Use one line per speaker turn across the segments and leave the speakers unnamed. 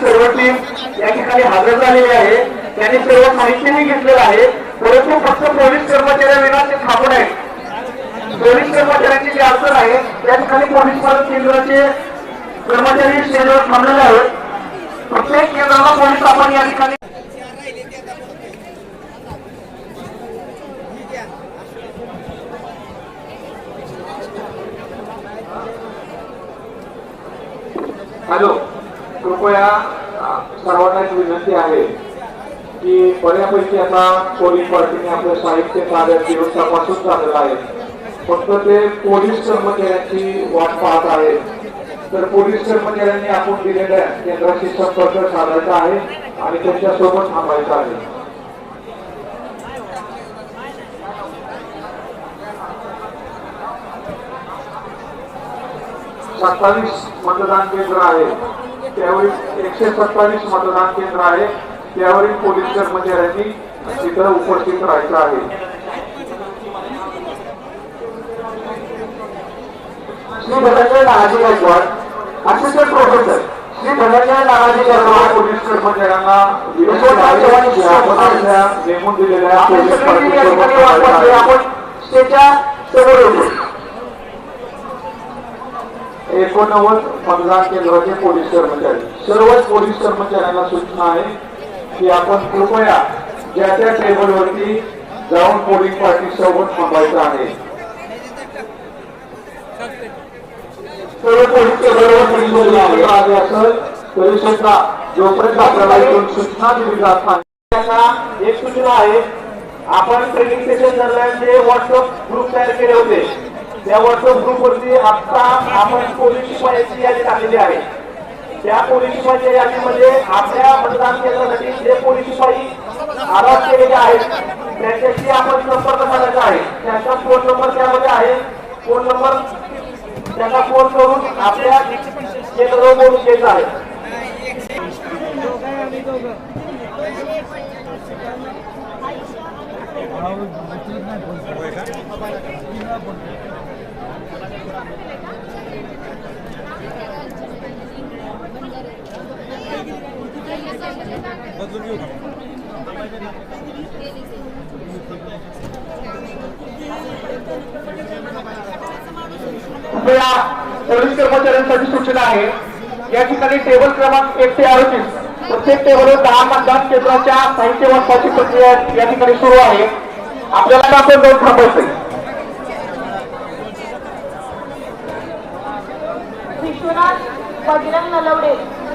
सर्व टीम या ठिकाणी हजर झालेली आहे. त्यांनी सर्व माहितीही घेतलेलं आहे. परंतु फक्त पोलीस कर्मचाऱ्यांविना ते थांबून आहेत पोलीस कर्मचाऱ्यांची जी अडचण आहे त्या ठिकाणी पोलीस मदत केंद्राचे कर्मचारी स्टेजवर थांबलेले आहेत. प्रत्येक केंद्राला पोलीस आपण या ठिकाणी हॅलो. कृपया अ, सर्वांना एक विनंती आहे की बऱ्यापैकी आता पोलीस पार्टीने आपलं साहित्य कार्य दिवसापासून चाललं आहे. फक्त ते पोलीस कर्मचाऱ्यांची वाट पाहत आहेत तर पोलीस कर्मचाऱ्यांनी आपण दिलेल्या केंद्राशी संपर्क साधायचा आहे आणि त्यांच्यासोबत थांबायचा आहे. सत्तावीस मतदान केंद्र आहे. त्यावेळी एकशे सत्तावीस मतदान केंद्र आहे त्यावरील पोलीस कर्मचाऱ्यांनी तिथं उपस्थित राहायचं आहे Shri Dhananjay Nanaji Gaikwad assistant professor Shri Dhananjay Nanaji Gaikwad police कर्मचाऱ्यांना नेमून दिलेल्या आपण स्टेजच्या समोर येतो एकोणनव्वद मतदान केंद्राचे पोलीस कर्मचारी. सर्वच पोलीस कर्मचाऱ्यांना सूचना आहे की आपण कृपया ज्या त्या टेबलवरती जाऊन पोलीस पार्टी सोबत थांबायचं आहे. सर्व पोलीस टेबलवर आले असेल तरी सुद्धा जोपर्यंत आपल्याला इथून सूचना दिली जात नाही एक सूचना आहे. आपण ट्रेनिंग सेशन दरम्यान जे व्हॉट्सअप ग्रुप तयार केले होते त्या व्हॉट्सअप आता आपण पोलीस शिपायाची यादी टाकलेली आहे. त्या पोलीस यादीमध्ये आपल्या मतदान केंद्रासाठी जे पोलीस शिपाई केलेले आहेत त्यांच्याशी आपण संपर्क साधायचा आहे. त्यांचा फोन नंबर त्यामध्ये आहे. फोन नंबर त्यांना फोन करून आपल्या केंद्रावर बोलून घ्यायचा आहे.
बदलून घेऊ
आपल्या पोलीस कर्मचाऱ्यांसाठी सूचना आहे. या ठिकाणी टेबल क्रमांक एक ते अडतीस. प्रत्येक टेबलवर दहा मतदान केंद्राच्या साहित्य वाटपाची प्रक्रिया या ठिकाणी सुरू आहे. आपल्याला आपण दोन थांबायचंय.
विश्वनाथ बजरंग नलवडे.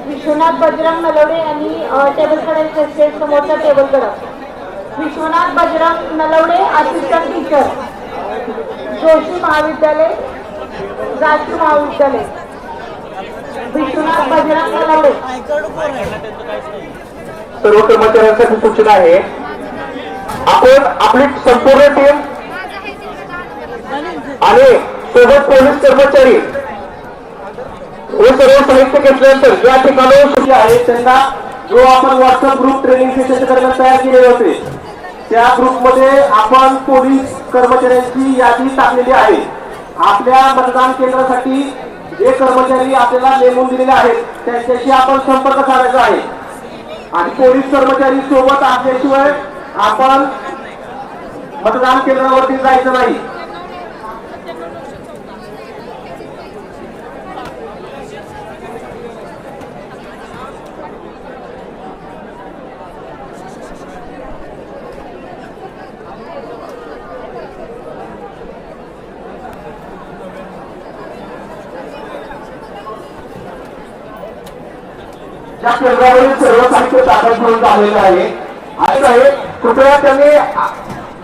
विश्वनाथ बजरंग नलवडे यांनी टेबलकडे स्टेज समोरच्या टेबलकडं विश्वनाथ बजरंग नलवडे असिस्टंट टीचर जोशी महाविद्यालय राजकीय महाविद्यालय. विश्वनाथ बजरंग नलवडे.
सर्व कर्मचाऱ्यांसाठी सूचना आहे. आपण आपली संपूर्ण टीम आणि सोबत पोलीस कर्मचारी हे सर्व साहित्य घेतल्यानंतर या ठिकाणी आहे त्यांना जो आपण व्हॉट्सअप ग्रुप ट्रेनिंग सेशन दरम्यान तयार केलेले होते त्या ग्रुपमध्ये आपण पोलीस कर्मचाऱ्यांची यादी टाकलेली आहे. आपल्या मतदान केंद्रासाठी जे कर्मचारी आपल्याला नेमून दिलेले आहेत त्यांच्याशी आपण संपर्क साधायचा आहे. आणि पोलीस कर्मचारी सोबत असल्याशिवाय आपण मतदान केंद्रावरती जायचं नाही. या केंद्रावरील सर्व साहित्य ताब्यात घेऊन आलेलं आहे. आणि साहेब कृपया त्यांनी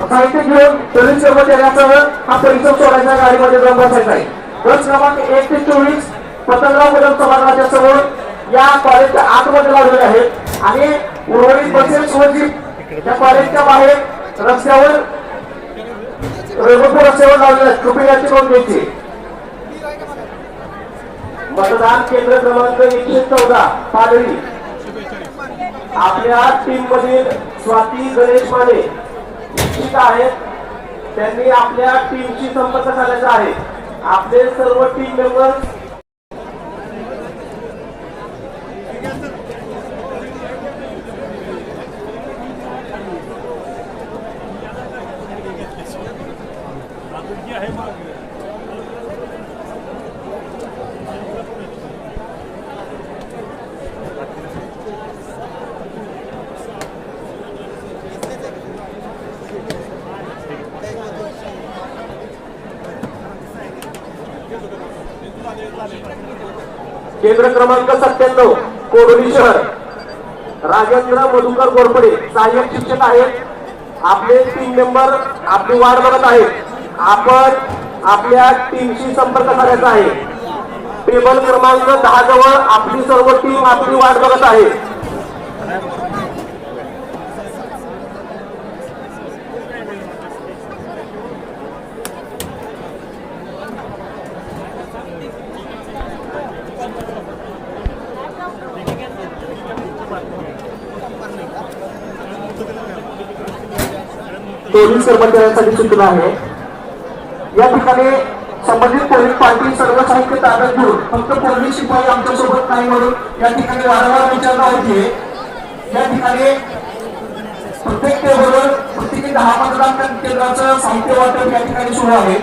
साहित्य घेऊन पोलीस कर्मचाऱ्यासह हा परिसर सोडायचा गाडीमध्ये जाऊन बसायचा आहे. बस क्रमांक एक ते चोवीस पतंगराव कदम सभागृहाच्या समोर या कॉलेजच्या आतमध्ये लावलेले आहेत. आणि उर्वरित बसेस व जीप या कॉलेजच्या बाहेर रस्त्यावर रेल्वे रस्त्यावर लावलेले आहेत. कृपया याची नोंद घ्यायची. मतदान केंद्र क्रमांक एकशे चौदा पाडळी आपल्या टीम मधील स्वाती गणेश माने इच्छित आहेत. त्यांनी आपल्या टीमशी संपर्क साधायचा आहे. आपले सर्व टीम मेंबर केंद्र क्रमांक सत्त्याण्णव कोडोली शहर. राजेंद्र मधुकर गोरपडे सहाय्यक शिक्षक आहेत. आपले टीम मेंबर आपली वाट बघत आहेत. आपण आपल्या टीमशी संपर्क करायचा आहे. टेबल क्रमांक दहा जवळ आपली सर्व टीम आपली वाट बघत आहे. पोलीस कर्मचाऱ्यांसाठी सूचना आहे. या ठिकाणी संबंधित पोलीस पार्टी सर्व साहित्य ताब्यात घेऊन फक्त पोलीस शिपाई आमच्यासोबत नाही म्हणून या ठिकाणी वारंवार विचारणा होतीये या ठिकाणी प्रत्येक टेबलवर प्रत्येकी दहा मतदान केंद्राचं साहित्य वाटप या ठिकाणी सुरू आहे.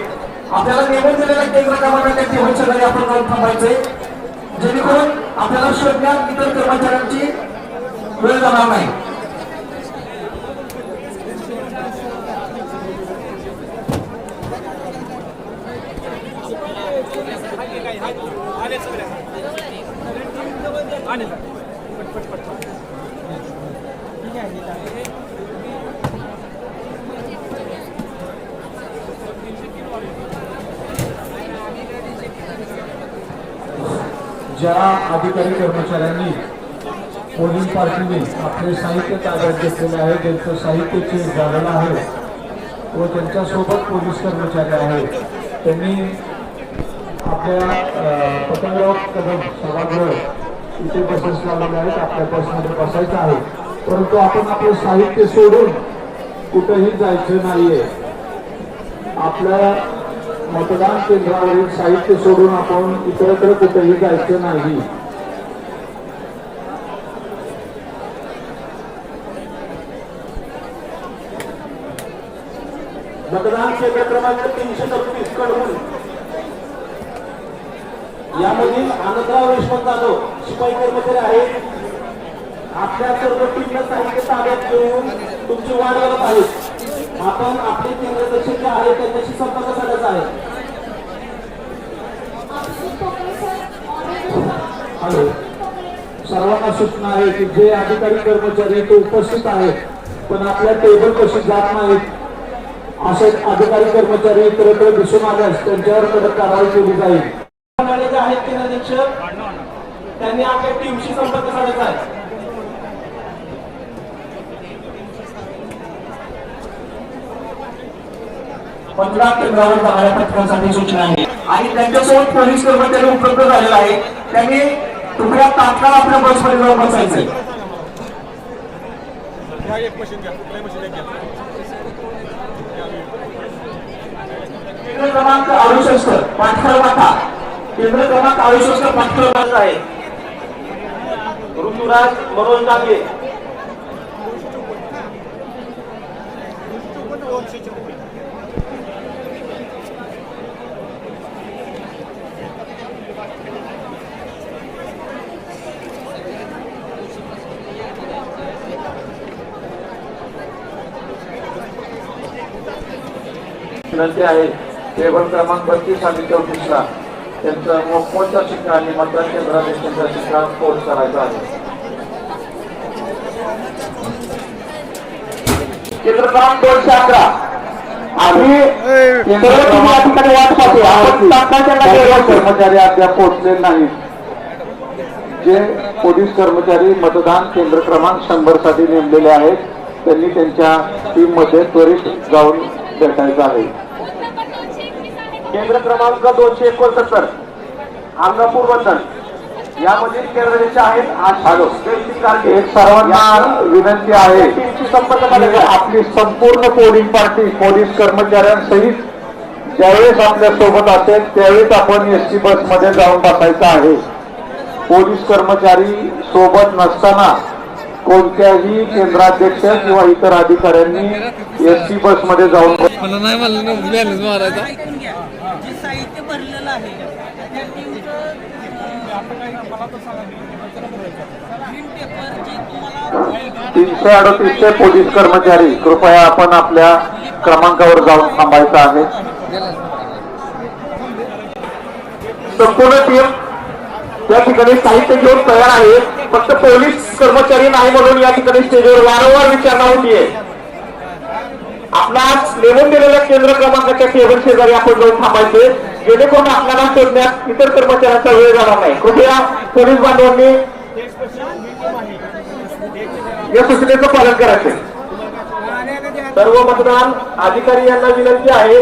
आपल्याला नेमून दिलेल्या केंद्र क्रमांकाच्या टेबलच्या जागी आपण जाऊन थांबायचंय. जेणेकरून आपल्याला शोधण्यात इतर कर्मचाऱ्यांची वेळ जाणार नाही.
ज्या अधिकारी कर्मचाऱ्यांनी पोलिंग पार्टीने आपले साहित्य ताब्यात घेतलेले आहे त्यांचं साहित्याचे झालेलं आहे व त्यांच्यासोबत पोलीस कर्मचारी आहेत त्यांनी आपल्या पतंगराव कदम सभागृह इथे बसेस लावलेले आहेत आपल्या बसमध्ये बसायचं आहे. परंतु आपण आपलं साहित्य सोडून कुठंही जायचं नाहीये. आपल्या मतदान केंद्रावरील साहित्य सोडून आपण इतरत्र कुठेही जायचं नाही.
मतदान केंद्र क्रमांक तीनशे सत्तीसकडून यामधील आनंदराव विश्वास जाधव शिपाई कर्मचारी आहेत. आपल्या सर्व टीमला साहित्य ताब्यात घेऊन तुमची वाट बघत आहेत. आपण आपले केंद्रदर्शक जे आहे त्यांच्याशी संपर्क साधायचा आहे.
हॅलो. सर्वांना सूचना आहे की जे अधिकारी कर्मचारी ते उपस्थित आहेत पण आपल्या टेबल कशी जात नाहीत. असे अधिकारी कर्मचारी इतरत्र दिसून आल्यास त्यांच्यावर कडक कारवाई केली जाईल.
प्रमाणे जे आहेत त्यांनी आपल्या टीमशी संपर्क साधायचा आहे पंधरा केंद्रावर जाणाऱ्या पथकांसाठी सूचना आहे. आणि त्यांच्यासोबत पोलीस कर्मचारी उपलब्ध झालेला आहे. त्यांनी कृपया तात्काळ आपल्या बसमध्ये जाऊन बसायचंय. क्रमांक अडुसष्ट पाठखळ माथा केंद्र क्रमांक अडुसष्ट पाठखळ माथा आहे. युवराज मनोज डांगे
विनंती आहे टेबल क्रमांक बत्तीस आणि चौतीसला त्यांचं मोफमोठचा शिक्का आणि मतदान केंद्रात त्यांचा शिक्का पोस्ट करायचा आहे.
केंद्र क्रमांक दोनशे अकरा आम्ही या ठिकाणी वाट पाहतो आपण तात्काळ.
कर्मचारी अद्याप पोहोचले नाहीत. जे पोलीस कर्मचारी मतदान केंद्र क्रमांक शंभरसाठी नेमलेले आहेत त्यांनी त्यांच्या टीममध्ये त्वरित जाऊन भेटायचं आहे.
केंद्र क्रमांक दोनशे एकोणसत्तर अंगापूर बंधन आहेत
सर्वांना विनंती
संपर्क आहे.
आपली संपूर्ण पोलिंग पार्टी पोलीस कर्मचाऱ्यांसहित ज्यावेळेस आपल्यासोबत असेल त्यावेळेस आपण एस टी बसमध्ये जाऊन बसायचं आहे. पोलीस कर्मचारी सोबत नसताना कोणत्याही केंद्राध्यक्ष किंवा इतर अधिकाऱ्यांनी एस टी बसमध्ये जाऊन
मला नाही मला नाही बॅलन्स मारायचा
ऐकून घ्या जे साहित्य भरलेलं आहे त्या टीमचं ग्रीन पेपर जे तुम्हाला
तीनशे अडतीसशे पोलीस कर्मचारी कृपया आपण आपल्या क्रमांकावर जाऊन थांबायचं आहे.
संपूर्ण टीम या ठिकाणी साहित्य घेऊन तयार आहे. फक्त पोलीस कर्मचारी नाही म्हणून या ठिकाणी स्टेजवर वारंवार विचारणा होतीये. आपणास नेमून दिलेल्या केंद्र क्रमांकाच्या टेबल शेजारी आपण जाऊन थांबायचे. जेणेकरून आपल्याला शोधण्यात इतर कर्मचाऱ्यांचा वेळ जाणार नाही. कृपया पोलीस बांधवांनी या सूचनेचं पालन करायचे सर्व मतदान अधिकारी यांना विनंती आहे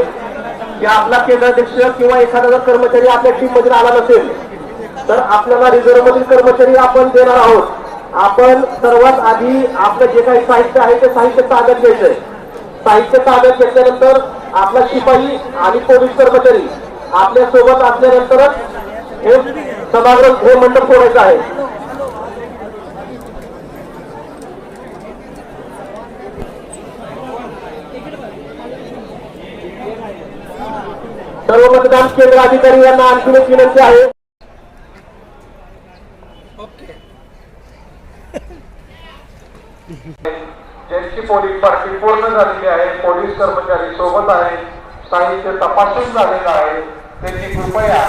की आपला केंद्राध्यक्ष किंवा एखादा जर कर्मचारी आपल्या टीममध्ये आला नसेल तर आपल्याला रिझर्व्ह मधील कर्मचारी आपण देणार आहोत. आपण सर्वात आधी आपलं जे काही साहित्य आहे ते साहित्य ताब्यात घ्यायचंय. साहित्य ताब्यात घेतल्यानंतर आपला शिपाई आणि पोलीस कर्मचारी आपल्यासोबत असल्यानंतरच हे सभागृह हे मंडप सोडायचं आहे. सर्व मतदान केंद्र अधिकारी यांना आणखी एक विनंती आहे.
ज्यांची पोलीस पार्टी पूर्ण झालेली आहे. पोलीस कर्मचारी सोबत आहे साहित्य तपासून झालेलं आहे. त्यांनी कृपया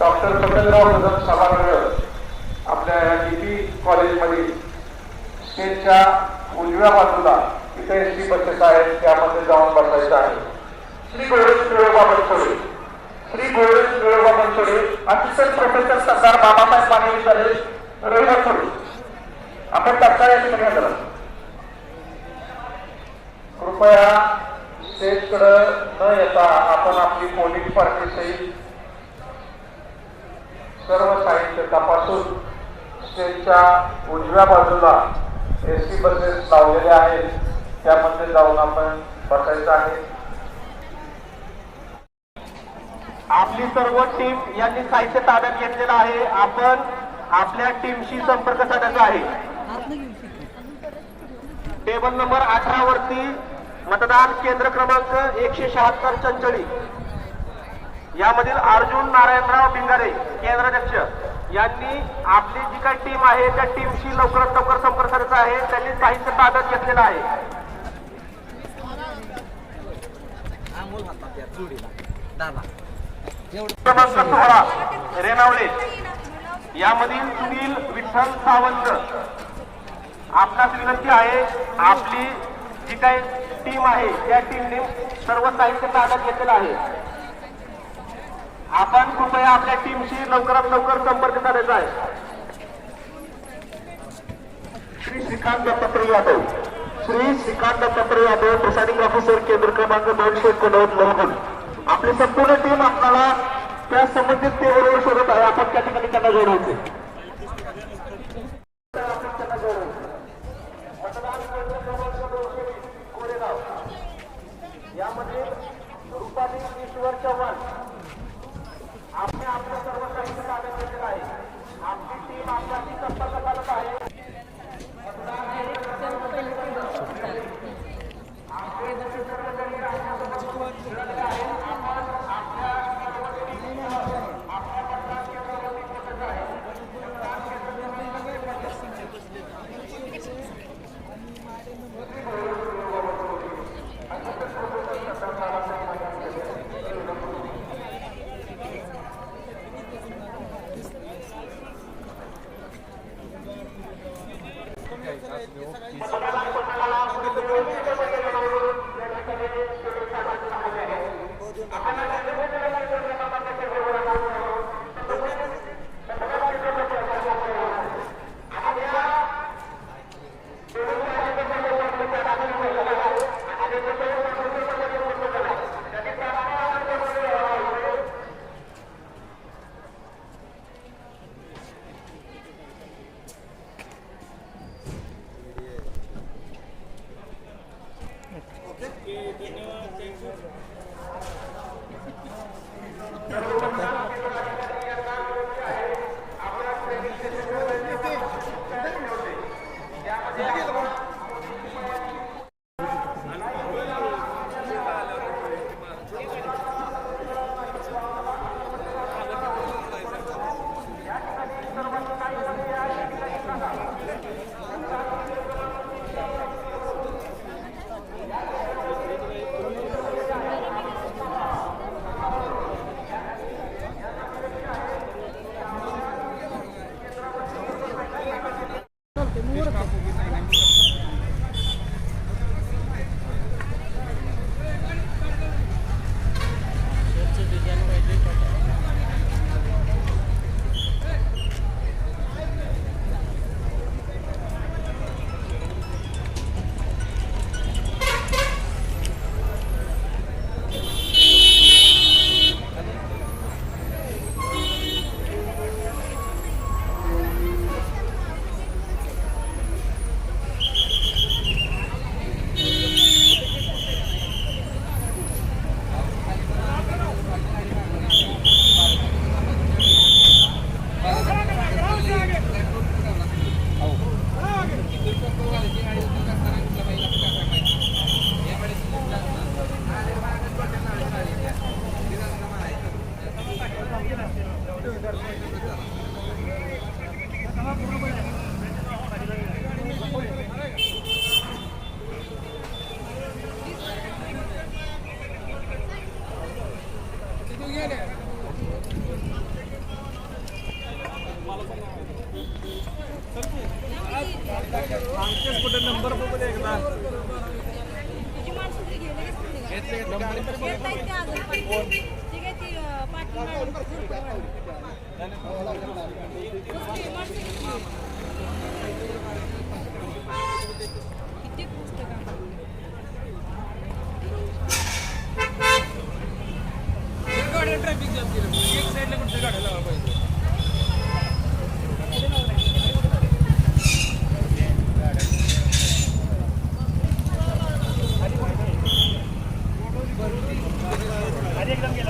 डॉक्टर सत्येंद्रराव कदम सभागृह आपल्या डीपी कॉलेजमधील स्टेजच्या उजव्या बाजूला इथे एस टी बसेस आहेत त्यामध्ये जाऊन बसायचं आहे. श्री गोविंद मिळोबा बनसोडे श्री गोविंद मिळोबा बनसोडे असिस्टंट प्रोफेसर सरदार बाबासाहेब पाणी विद्यालय रविवार आपण तत्काळ या ठिकाणी हजर आहोत. कृपया स्टेजकडे न येता आपण आपली पोलिंग पार्टी सहित सर्व साहित्य तपासून स्टेजच्या उजव्या बाजूला एस टी बसेस लावलेल्या आहेत त्यामध्ये जाऊन आपण बसायचं आहे
आपली सर्व टीम यांनी साहित्य ताब्यात घेतलेलं आहे. आपण आपल्या टीमशी संपर्क साधायचा आहे. टेबल नंबर अठरा वरती मतदान केंद्र क्रमांक एकशे शहात्तर चंचळी. यामधील अर्जुन नारायणराव बिंगारे केंद्राध्यक्ष यांनी आपली जी काही टीम आहे त्या टीमशी लवकरात लवकर संपर्क साधायचा आहे. त्यांनी साहित्य ताब्यात घेतलेलं आहे. क्रमांक सोळा यामधील सुनील विठ्ठल सावंत. आपणास विनंती आहे आपली जी काही टीम आहे त्या टीमने सर्व साहित्य ताब्यात घेतलेलं आहे. आपण कृपया आपल्या टीमशी लवकरात लवकर संपर्क करायचा आहे. श्री श्रीकांत दत्तात्रय यादव. श्री श्रीकांत दत्तात्रय यादव प्रिसाइडिंग ऑफिसर केंद्र क्रमांक दोनशे एकोणनव्वद लवकर आपली संपूर्ण टीम आपल्याला त्या संबंधित टेबलवर शोधत आहे. आपण त्या ठिकाणी त्यांना जोडायचे यामध्ये Rupali Ishwar Chavan. Thank you.
Number बघू दे एकदा.
किती
también.